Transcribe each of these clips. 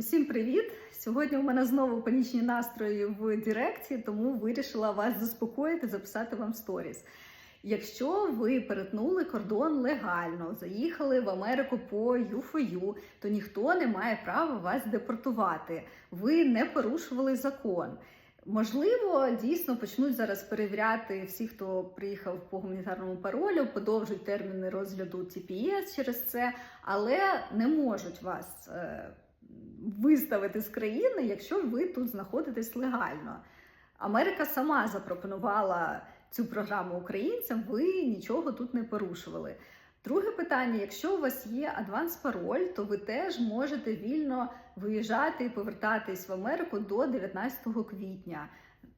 Усім привіт! Сьогодні у мене знову панічні настрої в Директі, тому вирішила вас заспокоїти, записати вам сторіс. Якщо ви перетнули кордон легально, заїхали в Америку по ЮФОЮ, то ніхто не має права вас депортувати. Ви не порушували закон. Можливо, дійсно почнуть зараз перевіряти всіх, хто приїхав по гуманітарному паролю, подовжують терміни розгляду TPS через це, але не можуть вас е, виставити з країни, якщо ви тут знаходитесь легально. Америка сама запропонувала цю програму українцям, ви нічого тут не порушували. Друге питання: якщо у вас є адванс пароль, то ви теж можете вільно виїжджати і повертатись в Америку до 19 квітня.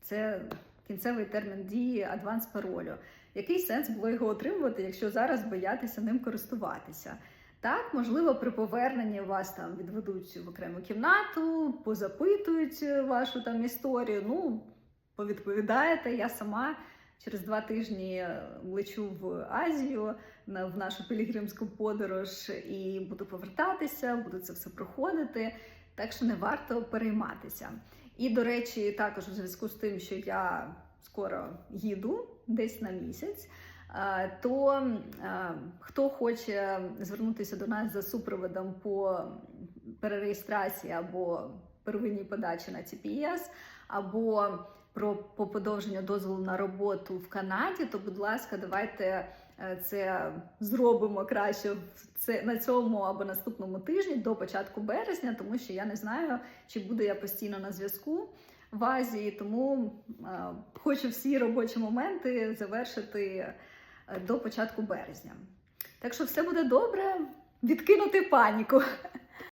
Це кінцевий термін дії адванс паролю. Який сенс було його отримувати, якщо зараз боятися ним користуватися? Так, можливо, при поверненні вас там відведуть в окрему кімнату, позапитують вашу там історію. Ну, повідповідаєте, я сама. Через два тижні лечу в Азію в нашу пілігримську подорож і буду повертатися, буду це все проходити. Так що не варто перейматися. І до речі, також у зв'язку з тим, що я скоро їду десь на місяць. То хто хоче звернутися до нас за супроводом по перереєстрації або первинній подачі на TPS, або про по подовження дозволу на роботу в Канаді, то, будь ласка, давайте це зробимо краще це на цьому або наступному тижні до початку березня, тому що я не знаю, чи буду я постійно на зв'язку в Азії, тому е, хочу всі робочі моменти завершити до початку березня. Так що все буде добре, відкинути паніку.